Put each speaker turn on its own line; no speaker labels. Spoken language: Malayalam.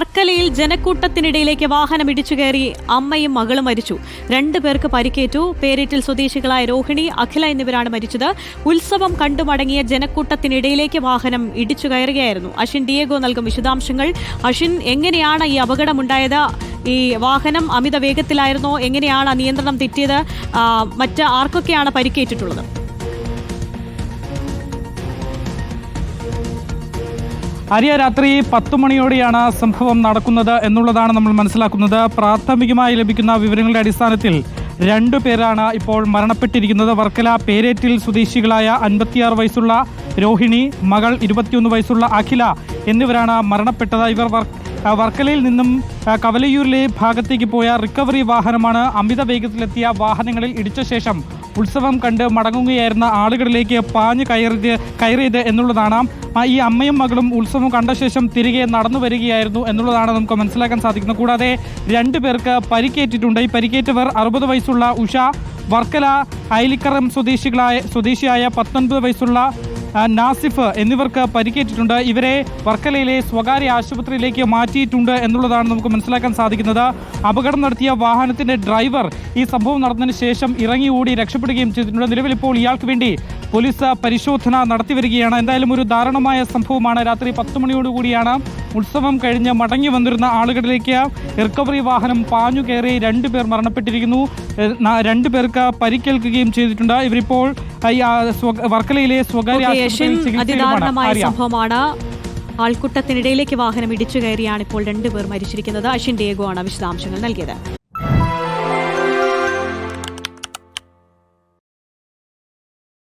വർക്കലയിൽ ജനക്കൂട്ടത്തിനിടയിലേക്ക് വാഹനം ഇടിച്ചു കയറി അമ്മയും മകളും മരിച്ചു. രണ്ടു പേർക്ക് പരിക്കേറ്റു. പേരേറ്റിൽ സ്വദേശികളായ രോഹിണി അഖില എന്നിവരാണ് മരിച്ചത്. ഉത്സവം കണ്ടുമടങ്ങിയ ജനക്കൂട്ടത്തിനിടയിലേക്ക് വാഹനം ഇടിച്ചു കയറുകയായിരുന്നു. അഷിൻ ഡിയേഗോ നൽകും വിശദാംശങ്ങൾ. അഷിൻ എങ്ങനെയാണ് ഈ അപകടമുണ്ടായത്? ഈ വാഹനം അമിത വേഗത്തിലായിരുന്നോ? എങ്ങനെയാണ് നിയന്ത്രണം തെറ്റിയത്? മറ്റ് ആർക്കൊക്കെയാണ് പരിക്കേറ്റിട്ടുള്ളത്?
ആര്യ രാത്രി പത്തു മണിയോടെയാണ് സംഭവം നടക്കുന്നത് എന്നുള്ളതാണ് നമ്മൾ മനസ്സിലാക്കുന്നത്. പ്രാഥമികമായി ലഭിക്കുന്ന വിവരങ്ങളുടെ അടിസ്ഥാനത്തിൽ രണ്ടു പേരാണ് ഇപ്പോൾ മരണപ്പെട്ടിരിക്കുന്നത്. വർക്കല പേരേറ്റിൽ സ്വദേശികളായ അൻപത്തിയാറ് വയസ്സുള്ള രോഹിണി മകൾ ഇരുപത്തിയൊന്ന് വയസ്സുള്ള അഖില എന്നിവരാണ് മരണപ്പെട്ടത്. ഇവർ വർക്കലയിൽ നിന്നും കവലയൂരിലെ ഭാഗത്തേക്ക് പോയ റിക്കവറി വാഹനമാണ് അമിത വേഗത്തിലെത്തിയ വാഹനങ്ങളിൽ ഇടിച്ച ശേഷം ഉത്സവം കണ്ട് മടങ്ങുകയായിരുന്ന ആളുകളിലേക്ക് പാഞ്ഞു കയറിയത് കയറിയത് എന്നുള്ളതാണ്. ഈ അമ്മയും മകളും ഉത്സവം കണ്ട ശേഷം തിരികെ നടന്നു വരികയായിരുന്നു എന്നുള്ളതാണ് നമുക്ക് മനസ്സിലാക്കാൻ സാധിക്കുന്നത്. കൂടാതെ രണ്ടു പേർക്ക് പരിക്കേറ്റിട്ടുണ്ട്. ഈ പരിക്കേറ്റവർ അറുപത് വയസ്സുള്ള ഉഷ വർക്കല ഐലിക്കറം സ്വദേശികളായ സ്വദേശിയായ പത്തൊൻപത് വയസ്സുള്ള നാസിഫ് എന്നിവർക്ക് പരിക്കേറ്റിട്ടുണ്ട്. ഇവരെ വർക്കലയിലെ സ്വകാര്യ ആശുപത്രിയിലേക്ക് മാറ്റിയിട്ടുണ്ട് എന്നുള്ളതാണ് നമുക്ക് മനസ്സിലാക്കാൻ സാധിക്കുന്നത്. അപകടം നടത്തിയ വാഹനത്തിന്റെ ഡ്രൈവർ ഈ സംഭവം നടന്നതിന് ശേഷം ഇറങ്ങി ഓടി രക്ഷപ്പെടുകയും ചെയ്തിട്ടുണ്ട്. നിലവിൽ ഇപ്പോൾ ഇയാൾക്ക് വേണ്ടി പോലീസ് പരിശോധന നടത്തി വരികയാണ്. എന്തായാലും ഒരു ദാരുണമായ സംഭവമാണ്. രാത്രി പത്ത് മണിയോടുകൂടിയാണ് ഉത്സവം കഴിഞ്ഞ് മടങ്ങി വന്നിരുന്ന ആളുകളിലേക്ക് റിക്കവറി വാഹനം പാഞ്ഞു കയറി രണ്ടുപേർ മരണപ്പെട്ടിരിക്കുന്നു. രണ്ടുപേർക്ക് പരിക്കേൽക്കുകയും ചെയ്തിട്ടുണ്ട്. ഇവരിപ്പോൾ ഈ, വർക്കലയിലെ സ്വകാര്യ
അതിദാരുണമായ സംഭവമാണ്. ആൾക്കൂട്ടത്തിനിടയിലേക്ക് വാഹനം ഇടിച്ചു കയറിയാണ് ഇപ്പോൾ രണ്ടുപേർ മരിച്ചിരിക്കുന്നത്. അഷിൻ ഡേഗോ ആണ് വിശദാംശങ്ങൾ നൽകിയത്.